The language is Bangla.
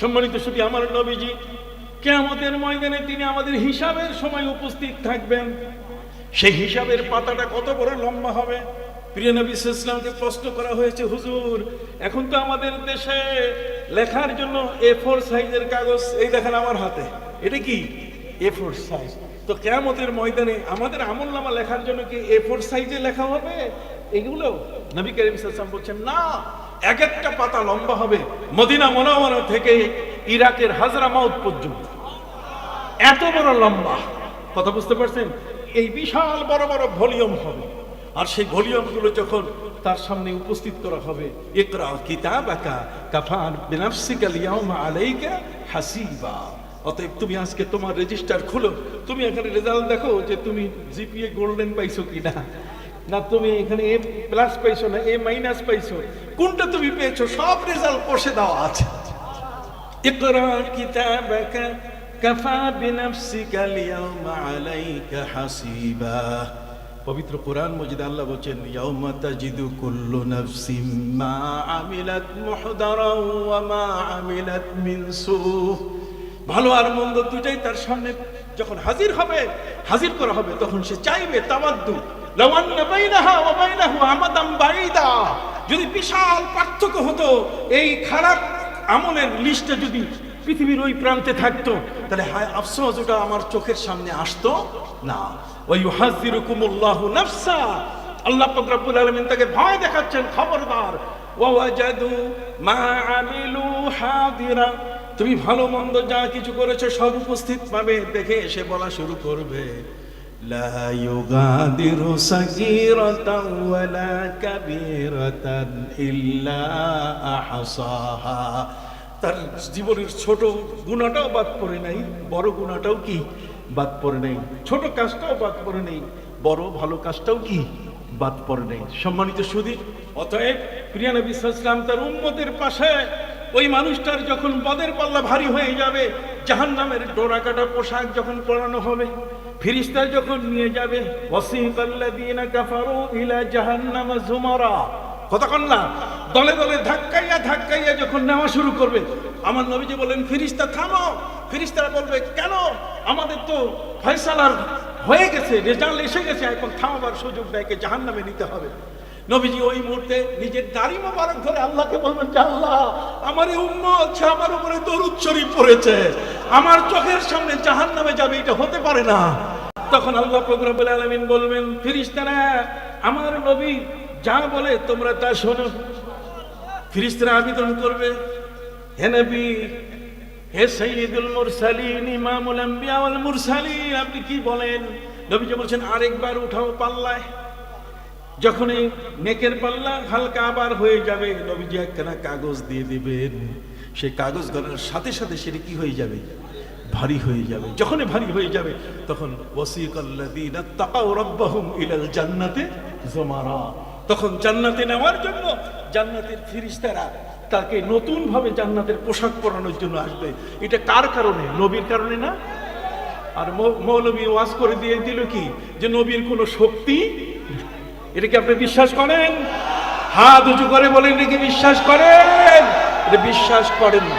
সম্মানিত শুধু আমার নবীজি, কেয়ামতের ময়দানে তিনি আমাদের হিসাবের সময় উপস্থিত থাকবেন। সেই হিসাবের পাতাটা কত বড় লম্বা হবে। ইসলামকে করা হয়েছে, হুজুর, এখন তো আমাদের দেশে লেখার জন্য এ ফোর সাইজের কাগজ, এই আমার হাতে, এটা কি? এ ফোর সাইজ তো কেয়ামতের ময়দানে আমাদের লেখার জন্য কি এ ফোর সাইজে লেখা হবে? এগুলো নবী করিম বলছেন, না এক একটা পাতা লম্বা হবে। মদিনা মনোমরা থেকে ইরাকের হাজরামাউত পর্যন্ত। এত বড় লম্বা। কথা বুঝতে পারছেন? এই বিশাল বড় বড় ভলিউম হবে। আর সেই ভলিউমগুলো যখন তার সামনে উপস্থিত করা হবে, ইকরা কিতাবাকা কাফান বিনাফসিকা লিয়াউমা আলাইকা হাসিবা। অতএব তুমি আজকে তোমার রেজিস্টার খুলো। তুমি এখানে রেজাল্ট দেখো যে তুমি জিপিএ গোল্ডেন পাইছো কিনা। না তুমি এখানে এ প্লাস পাইছো না এ মাইনাস পাইছো কোনটা তুমি পেয়েছো সব রেজাল্ট কষে দেওয়া আছে اقرأ كتابك كفى بنفسك اليوم عليك حسيبا পবিত্র কোরআন মজিদ আল্লাহ বলছেন ইয়াউমা তাজিদু কুল্লু নাফসিম মা আমিলাত মুহদারাও ওয়া মা আমিলাত মিন সু ভালো আর মন্দ দুটাই তার সামনে যখন হাজির হবে, হাজির করা হবে, তখন সে চাইবে তামাদ্দু যদি বিশাল পার্থক্য হতো, এই খারাপ আমলের লিস্টে যদি পৃথিবীর ওই প্রান্তে থাকতো, তাহলে হায় আফসোস, ওটা আমার চোখের সামনে আসতো না। ওই হাজিরুকুমুল্লাহু নাফসা। আল্লাহ রব্বুল আলামিন তাকে ভয় দেখাচ্ছেন, খবরদার। ওয়াজাদু মা আমিলু হাদিরা। তুমি ভালো মন্দ যা কিছু করেছো সব উপস্থিত পাবে দেখে এসে বলা শুরু করবে لا يغادر صغيرة ولا كبيرة إلا أحصاها তার জীবনের ছোট গুণাটাও বাদ পড়ে নাই বড় গুণাটাও কি বাদ পড়ে নাই ছোট কাজটাও বাদ পড়ে নেই বড় ভালো কাজটাও কি বাদ পড়ে নেই সম্মানিত সুদী অতএব প্রিয়া নবী ইসলাম তার উম্মতের পাশে ওই মানুষটার যখন বদের পাল্লা ভারী হয়ে যাবে জাহান নামের ডোরা কাটা পোশাক যখন পরানো হবে, ফিরিস্তা যখন নিয়ে যাবে ওয়াসিকাল্লাযীনা কাফারু ইলা জাহান্নামা যুমারা কতক্ষণ না, দলে দলে ধাক্কাইয়া ধাক্কাইয়া যখন নেওয়া শুরু করবে, আমার নবীজি বলেন ফিরিস্তা, থামো। ফিরিস্তারা বলবে, কেন? আমাদের তো ফয়সালার হয়ে গেছে, রেজাল্ট এসে গেছে, এখন থামাবার সুযোগ দেয়কে জাহান নামে নিতে হবে। নবীজি ওই মুহূর্তে নিজের দাড়ি মোবারক ধরে আল্লাহকে বলবেন, যে আল্লাহ, আমার এই উম্মত আমার উপরে দরুদ শরীফ পড়েছে। আমার চোখের সামনে জাহান নামে যাবে, এটা হতে পারে না। তখন আল্লাহ প্রগ্রাবুল আলমিন বলবেন ফিরিস্তারা আমার নবী যা বলে তোমরা তা শোনো। ফিরিস্তারা আবেদন করবে, হে নবী, হে সৈয়দুল মুরসালিন, ইমামুল আম্বিয়া ওয়াল মুরসালিন, আপনি কি বলেন? নবীজি বলছেন, আরেকবার উঠাও পাল্লায়। যখন এই নেকের পাল্লা হালকা আবার হয়ে যাবে, নবীজি একখানা কাগজ দিয়ে দিবেন। সেই কাগজ ধরার সাথে সাথে সেটা কি হয়ে যাবে? ভারী হয়ে যাবে। যখনই ভারী হয়ে যাবে, তখন ইলাল জান্নাতে যুমারা। তখন জান্নাতে নেওয়ার জন্য জান্নাতের ফিরিস্তারা তাকে নতুন ভাবে জান্নাতের পোশাক পরানোর জন্য আসবে। এটা কার কারণে? নবীর কারণে না? আর মৌলবী ওয়াজ করে দিয়ে দিল কি? যে নবীর কোনো শক্তি এটা কি আপনি বিশ্বাস করেন? হাত উঁচু করে বলেন, এটা কি বিশ্বাস করেন? এটা বিশ্বাস করেন না।